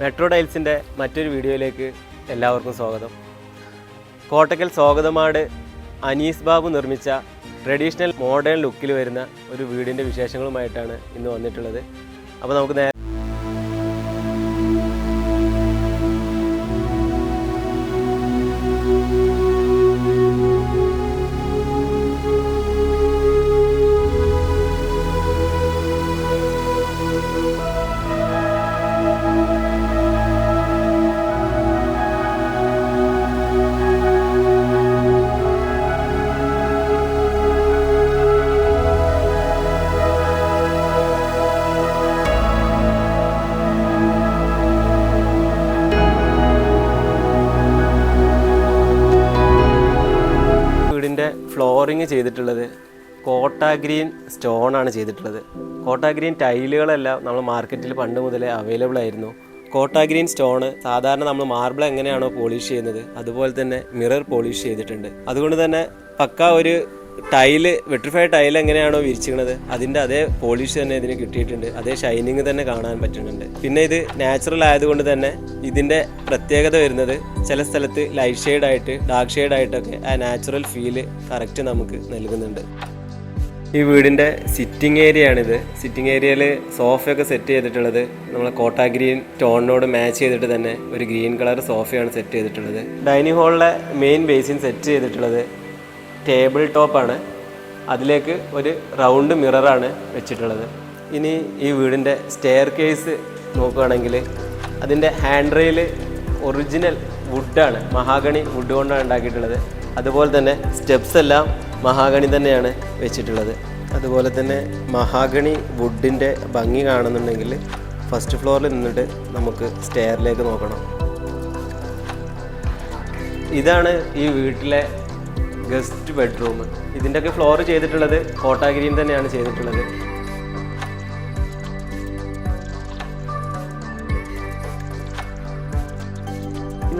Metro ടൈൽസിന്റെ മറ്റൊരു വീഡിയോയിലേക്ക് എല്ലാവർക്കും സ്വാഗതം. കോട്ടക്കൽ സ്വാഗതമാട് അനീസ് ബാബു നിർമ്മിച്ച ട്രഡീഷണൽ മോഡേൺ ലുക്കിൽ വരുന്ന ഒരു വീടിന്റെ വിശേഷങ്ങളുമായിട്ടാണ് ഇന്ന് വന്നിട്ടുള്ളത്. അപ്പോൾ നമുക്ക് നേരെ ഫ്ലോറിങ് ചെയ്തിട്ടുള്ളത്. കോട്ട ഗ്രീൻ സ്റ്റോൺ ആണ് ചെയ്തിട്ടുള്ളത്. കോട്ട ഗ്രീൻ ടൈലുകളെല്ലാം നമ്മൾ മാർക്കറ്റിൽ പണ്ട് മുതലേ അവൈലബിൾ ആയിരുന്നു. കോട്ട ഗ്രീൻ സ്റ്റോൺ സാധാരണ നമ്മൾ മാർബിൾ എങ്ങനെയാണോ പോളിഷ് ചെയ്യുന്നത് അതുപോലെ തന്നെ മിറർ പോളിഷ് ചെയ്തിട്ടുണ്ട്. അതുകൊണ്ട് തന്നെ പക്ക ഒരു ടൈൽ വെട്രിഫൈഡ് ടൈൽ എങ്ങനെയാണോ വിരിച്ചിരിക്കുന്നത് അതിന്റെ അതേ പോളിഷ് തന്നെ ഇതിന് കിട്ടിയിട്ടുണ്ട്. അതേ ഷൈനിങ് തന്നെ കാണാൻ പറ്റുന്നുണ്ട്. പിന്നെ ഇത് നാച്ചുറൽ ആയതുകൊണ്ട് തന്നെ ഇതിന്റെ പ്രത്യേകത വരുന്നത് ചില സ്ഥലത്ത് ലൈറ്റ് ഷെയ്ഡ് ആയിട്ട് ഡാർക്ക് ഷെയ്ഡ് ആയിട്ടൊക്കെ ആ നാച്ചുറൽ ഫീൽ കറക്റ്റ് നമുക്ക് നൽകുന്നുണ്ട്. ഈ വീടിന്റെ സിറ്റിംഗ് ഏരിയ ആണിത്. സിറ്റിംഗ് ഏരിയയിൽ സോഫയൊക്കെ സെറ്റ് ചെയ്തിട്ടുള്ളത്. നമ്മളെ കോട്ട ഗ്രീൻ ടോണിനോട് മാച്ച് ചെയ്തിട്ട് തന്നെ ഒരു ഗ്രീൻ കളർ സോഫയാണ് സെറ്റ് ചെയ്തിട്ടുള്ളത്. ഡൈനിങ് ഹാളിലെ മെയിൻ ബേസിൻ സെറ്റ് ചെയ്തിട്ടുള്ളത് ടേബിൾ ടോപ്പാണ് അതിലേക്ക് ഒരു റൗണ്ട് മിററാണ് വെച്ചിട്ടുള്ളത്. ഇനി ഈ വീടിന്റെ സ്റ്റെയർ കേസ് നോക്കുകയാണെങ്കിൽ അതിന്റെ ഹാൻഡ് റെയിൽ ഒറിജിനൽ വുഡാണ് മഹാഗണി വുഡ് കൊണ്ടാണ് ഉണ്ടാക്കിയിട്ടുള്ളത്. അതുപോലെ തന്നെ സ്റ്റെപ്സ് എല്ലാം മഹാഗണി തന്നെയാണ് വെച്ചിട്ടുള്ളത്. അതുപോലെ തന്നെ മഹാഗണി വുഡിന്റെ ഭംഗി കാണുന്നുണ്ടെങ്കിൽ ഫസ്റ്റ് ഫ്ലോറിൽ നിന്നിട്ട് നമുക്ക് സ്റ്റെയറിലേക്ക് നോക്കണം. ഇതാണ് ഈ വീട്ടിലെ ഗസ്റ്റ് ബെഡ്റൂം ഇതിന്റെയൊക്കെ ഫ്ലോർ ചെയ്തിട്ടുള്ളത് കോട്ടാഗിരിയിൽ തന്നെയാണ് ചെയ്തിട്ടുള്ളത്.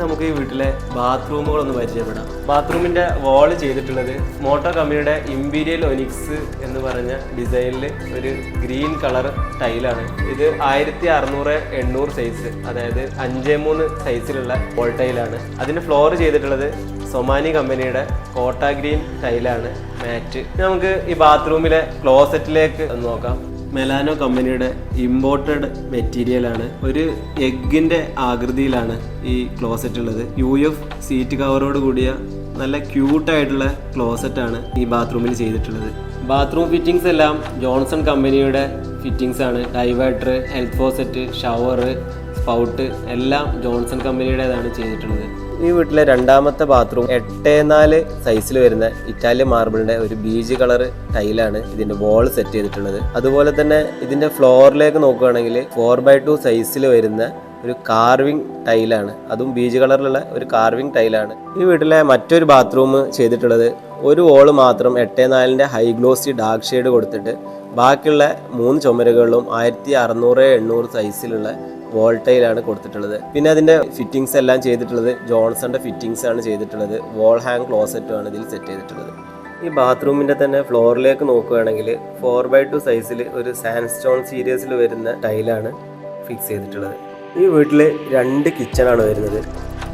നമുക്ക് ഈ വീട്ടിലെ ബാത്റൂമുകളൊന്ന് പരിചയപ്പെടാം. ബാത്റൂമിന്റെ വാൾ ചെയ്തിട്ടുള്ളത് മോട്ടോ കമ്പനിയുടെ ഇമ്പീരിയൽ ഒനിക്സ് എന്ന് പറഞ്ഞ ഡിസൈനിൽ ഒരു ഗ്രീൻ കളർ ടൈലാണ് ഇത് ആയിരത്തി അറുന്നൂറ് എണ്ണൂറ് സൈസ് അതായത് അഞ്ച് മൂന്ന് സൈസിലുള്ള വോൾ ടൈലാണ് അതിന് ഫ്ലോർ ചെയ്തിട്ടുള്ളത് സൊമാനി കമ്പനിയുടെ കോട്ട ഗ്രീൻ ടൈലാണ് മാറ്റ് നമുക്ക് ഈ ബാത്റൂമിലെ ക്ലോസറ്റിലേക്ക് നോക്കാം. മെലാനോ കമ്പനിയുടെ ഇമ്പോർട്ടഡ് മെറ്റീരിയലാണ് ഒരു എഗ്ഗിന്റെ ആകൃതിയിലാണ് ഈ ക്ലോസറ്റ് ഉള്ളത്. യു എഫ് സീറ്റ് കവറോട് കൂടിയ നല്ല ക്യൂട്ടായിട്ടുള്ള ക്ലോസറ്റ് ആണ് ഈ ബാത്റൂമിൽ ചെയ്തിട്ടുള്ളത്. ബാത്റൂം ഫിറ്റിംഗ്സ് എല്ലാം ജോൺസൺ കമ്പനിയുടെ ഫിറ്റിംഗ്സ് ആണ്. Diverter health faucet shower spout എല്ലാം ജോൺസൺ കമ്പനിയുടേതാണ് ചെയ്തിട്ടുള്ളത്. ഈ വീട്ടിലെ രണ്ടാമത്തെ ബാത്റൂം എട്ട് നാല് സൈസിൽ വരുന്ന ഇറ്റാലിയൻ മാർബിളിന്റെ ഒരു ബീജ് കളർ ടൈലാണ് ഇതിന്റെ വോൾ സെറ്റ് ചെയ്തിട്ടുള്ളത്. അതുപോലെ തന്നെ ഇതിന്റെ ഫ്ലോറിലേക്ക് നോക്കുകയാണെങ്കിൽ ഫോർ ബൈ ടു സൈസിൽ വരുന്ന ഒരു കാർവിംഗ് ടൈലാണ് അതും ബീജ് കളറിലുള്ള ഒരു കാർവിംഗ് ടൈലാണ് ഈ വീട്ടിലെ മറ്റൊരു ബാത്റൂം ചെയ്തിട്ടുള്ളത് ഒരു വോൾ മാത്രം എട്ട് നാലിന്റെ ഹൈ ഗ്ലോസി ഡാർക്ക് ഷെയ്ഡ് കൊടുത്തിട്ട് ബാക്കിയുള്ള മൂന്ന് ചുമരുകളിലും ആയിരത്തി അറുന്നൂറ് എണ്ണൂറ് സൈസിലുള്ള വോൾട്ടയിലാണ് കൊടുത്തിട്ടുള്ളത്. പിന്നെ അതിന്റെ ഫിറ്റിംഗ്സ് എല്ലാം ചെയ്തിട്ടുള്ളത് ജോൺസന്റെ ഫിറ്റിംഗ്സ് ആണ് ചെയ്തിട്ടുള്ളത്. വോൾ ഹാങ് ക്ലോസറ്റും ആണ് ഇതിൽ സെറ്റ് ചെയ്തിട്ടുള്ളത്. ഈ ബാത്റൂമിന്റെ തന്നെ ഫ്ലോറിലേക്ക് നോക്കുകയാണെങ്കിൽ ഫോർ ബൈ ടു സൈസിൽ ഒരു സാൻസ്റ്റോൺ സീരീസിൽ വരുന്ന ടൈലാണ് ഫിക്സ് ചെയ്തിട്ടുള്ളത്. ഈ വീട്ടിൽ രണ്ട് കിച്ചണാണ് വരുന്നത്.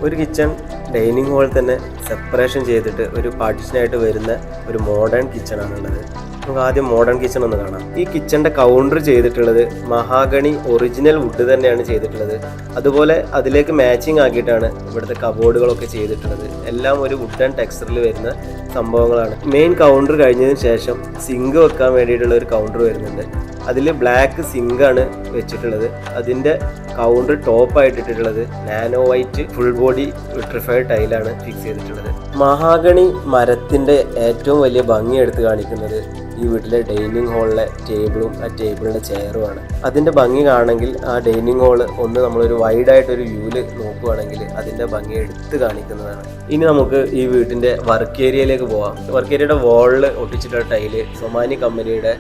ഒരു കിച്ചൺ ഡൈനിങ് ഹാൾ തന്നെ സെപ്പറേഷൻ ചെയ്തിട്ട് ഒരു പാർട്ടീഷനായിട്ട് വരുന്ന ഒരു മോഡേൺ കിച്ചൺ ഉള്ളത്. നമുക്ക് ആദ്യം മോഡേൺ കിച്ചൺ ഒന്ന് കാണാം. ഈ കിച്ചന്റെ കൗണ്ടർ ചെയ്തിട്ടുള്ളത് മഹാഗണി ഒറിജിനൽ വുഡ് തന്നെയാണ് ചെയ്തിട്ടുള്ളത്. അതുപോലെ അതിലേക്ക് മാച്ചിങ് ആക്കിയിട്ടാണ് ഇവിടുത്തെ കബോർഡുകളൊക്കെ ചെയ്തിട്ടുള്ളത്. എല്ലാം ഒരു വുഡ് ആൻഡ് ടെക്സ്ചറിൽ വരുന്ന സംഭവങ്ങളാണ്. മെയിൻ കൗണ്ടർ കഴിഞ്ഞതിന് ശേഷം സിങ്ക് വെക്കാൻ വേണ്ടിയിട്ടുള്ള ഒരു കൗണ്ടർ വരുന്നുണ്ട്. അതിൽ ബ്ലാക്ക് സിങ്ക് ആണ് വെച്ചിട്ടുള്ളത്. അതിന്റെ കൗണ്ടർ ടോപ്പ് ഇട്ടിട്ടുള്ളത് nano white full body vitrified ടൈലാണ് ഫിക്സ് ചെയ്തിട്ടുള്ളത്. മഹാഗണി മരത്തിന്റെ ഏറ്റവും വലിയ ഭംഗി എടുത്ത് കാണിക്കുന്നത് ഈ വീട്ടിലെ ഡൈനിങ് ഹാളിലെ ടേബിളും ആ ടേബിളിന്റെ ചെയറുമാണ്. അതിന്റെ ഭംഗി കാണണമെങ്കിൽ ആ ഡൈനിങ് ഹാൾ ഒന്ന് നമ്മളൊരു വൈഡായിട്ടൊരു വ്യൂവിൽ നോക്കുകയാണെങ്കിൽ അതിന്റെ ഭംഗി എടുത്ത് കാണിക്കുന്നതാണ്. ഇനി നമുക്ക് ഈ വീട്ടിന്റെ വർക്ക് ഏരിയയിലേക്ക് പോവാം. വർക്ക് ഏരിയയുടെ വാളിൽ ഒട്ടിച്ചിട്ടുള്ള ടൈൽ സൊമാനി കമ്പനിയുടെ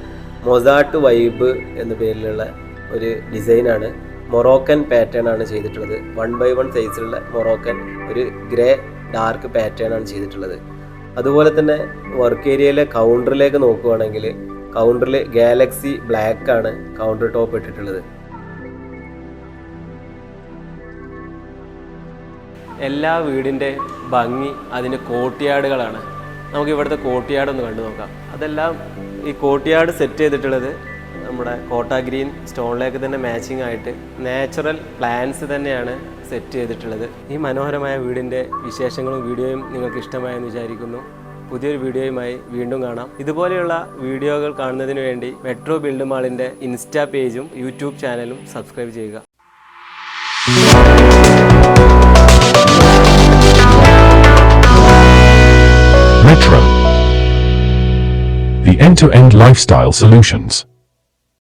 മൊസാട്ട് വൈബ് എന്ന പേരിലുള്ള ഒരു ഡിസൈനാണ്. മൊറോക്കൻ പാറ്റേൺ ആണ് ചെയ്തിട്ടുള്ളത്. വൺ ബൈ വൺ സൈസിലുള്ള മൊറോക്കൻ ഒരു ഗ്രേ ഡാർക്ക് പാറ്റേൺ ആണ് ചെയ്തിട്ടുള്ളത്. അതുപോലെ തന്നെ വർക്ക് ഏരിയയിലെ കൗണ്ടറിലേക്ക് നോക്കുകയാണെങ്കിൽ കൗണ്ടറിൽ ഗാലക്സി ബ്ലാക്ക് ആണ് കൗണ്ടർ ടോപ്പ് ഇട്ടിട്ടുള്ളത്. എല്ലാ വീടിന്റെ ഭംഗി അതിന്റെ കോട്ടിയാടുകളാണ് നമുക്ക് ഇവിടുത്തെ കോട്ടിയാട് ഒന്ന് കണ്ടു നോക്കാം. അതെല്ലാം ഈ കോട്ടിയാട് സെറ്റ് ചെയ്തിട്ടുള്ളത് നമ്മുടെ കോട്ട ഗ്രീൻ സ്റ്റോണിലേക്ക് തന്നെ മാച്ചിങ് ആയിട്ട് നാച്ചുറൽ പ്ലാന്റ്സ് തന്നെയാണ് സെറ്റ് ചെയ്തിട്ടുള്ളത് ഈ മനോഹരമായ വീടിന്റെ വിശേഷങ്ങളും വീഡിയോയും നിങ്ങൾക്ക് ഇഷ്ടമായെന്ന് വിചാരിക്കുന്നു പുതിയൊരു വീഡിയോയുമായി വീണ്ടും കാണാം ഇതുപോലെയുള്ള വീഡിയോകൾ കാണുന്നതിന് വേണ്ടി മെട്രോ ബിൽഡ് മാളിന്റെ ഇൻസ്റ്റാ പേജും യൂട്യൂബ് ചാനലും സബ്സ്ക്രൈബ് ചെയ്യുക Metro. The end-to-end lifestyle solutions.